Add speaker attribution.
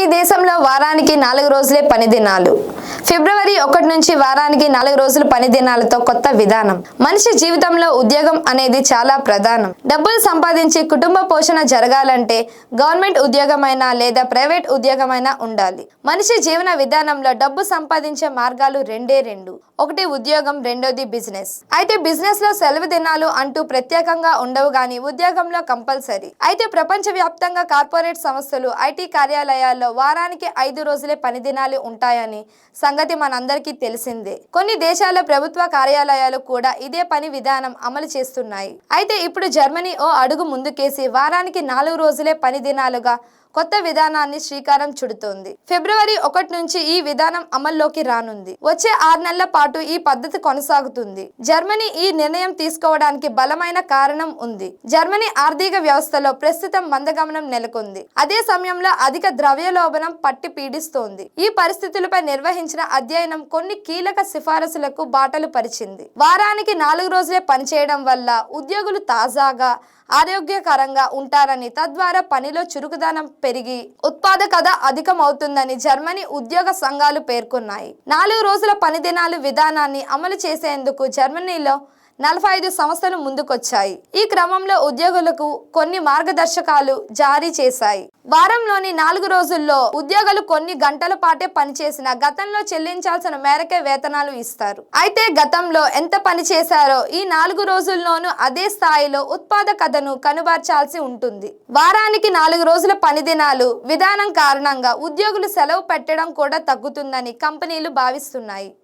Speaker 1: ఈ దేశంలో వారానికి నాలుగు రోజులే పని దినాలు. ఫిబ్రవరి ఒకటి నుంచి వారానికి నాలుగు రోజులు పని దినాలతో కొత్త విధానం. మనిషి జీవితంలో ఉద్యోగం అనేది చాలా ప్రధానం. డబ్బులు సంపాదించి కుటుంబ పోషణ జరగాలంటే గవర్నమెంట్ ఉద్యోగమైనా లేదా ప్రైవేట్ ఉద్యోగమైనా ఉండాలి. మనిషి జీవన విధానంలో డబ్బు సంపాదించే మార్గాలు రెండే రెండు. ఒకటి ఉద్యోగం రెండోది బిజినెస్. అయితే బిజినెస్లో సెలవు దినాలు అంటూ ప్రత్యేకంగా ఉండవు గాని ఉద్యోగంలో కంపల్సరీ. అయితే ప్రపంచ వ్యాప్తంగా కార్పొరేట్ సంస్థలు ఐటీ కార్యాలయాల్లో వారానికి ఐదు రోజులే పని దినాలు ఉంటాయని సంగతి మనందరికీ తెలిసిందే. కొన్ని దేశాల ప్రభుత్వ కార్యాలయాలు కూడా ఇదే పని విధానం అమలు చేస్తున్నాయి. అయితే ఇప్పుడు జర్మనీ ఓ అడుగు ముందుకేసి వారానికి నాలుగు రోజులే పని దినాలుగా కొత్త విధానాన్ని శ్రీకారం చుడుతోంది. ఫిబ్రవరి ఒకటి నుంచి ఈ విధానం అమల్లోకి రానుంది. వచ్చే ఆరు నెలల పాటు ఈ పద్ధతి కొనసాగుతుంది. జర్మనీ ఈ నిర్ణయం తీసుకోవడానికి బలమైన కారణం ఉంది. జర్మనీ ఆర్థిక వ్యవస్థలో ప్రస్తుతం మందగమనం నెలకొంది. అదే సమయంలో అధిక ద్రవ్యలోభనం పట్టి పీడిస్తోంది. ఈ పరిస్థితులపై నిర్వహించిన అధ్యయనం కొన్ని కీలక సిఫారసులకు బాటలు పరిచింది. వారానికి నాలుగు రోజులే పనిచేయడం వల్ల ఉద్యోగులు తాజాగా ఆరోగ్యకరంగా ఉంటారని తద్వారా పనిలో చురుకుదనం పెరిగి ఉత్పాదకత అధికమవుతుందని జర్మనీ ఉద్యోగ సంఘాలు పేర్కొన్నాయి. నాలుగు రోజుల పనిదినాలు విధానాన్ని అమలు చేసేందుకు జర్మనీలో నలభై ఐదు సంస్థలు ముందుకొచ్చాయి. ఈ క్రమంలో ఉద్యోగులకు కొన్ని మార్గదర్శకాలు జారీ చేశాయి. వారంలోని నాలుగు రోజుల్లో ఉద్యోగులు కొన్ని గంటల పాటే పనిచేసిన గతంలో చెల్లించాల్సిన మేరకే వేతనాలు ఇస్తారు. అయితే గతంలో ఎంత పని చేశారో ఈ నాలుగు రోజుల్లోనూ అదే స్థాయిలో ఉత్పాదకతను కనుబర్చాల్సి ఉంటుంది. వారానికి నాలుగు రోజుల పని దినాలు విధానం కారణంగా ఉద్యోగులు సెలవు పెట్టడం కూడా తగ్గుతుందని కంపెనీలు భావిస్తున్నాయి.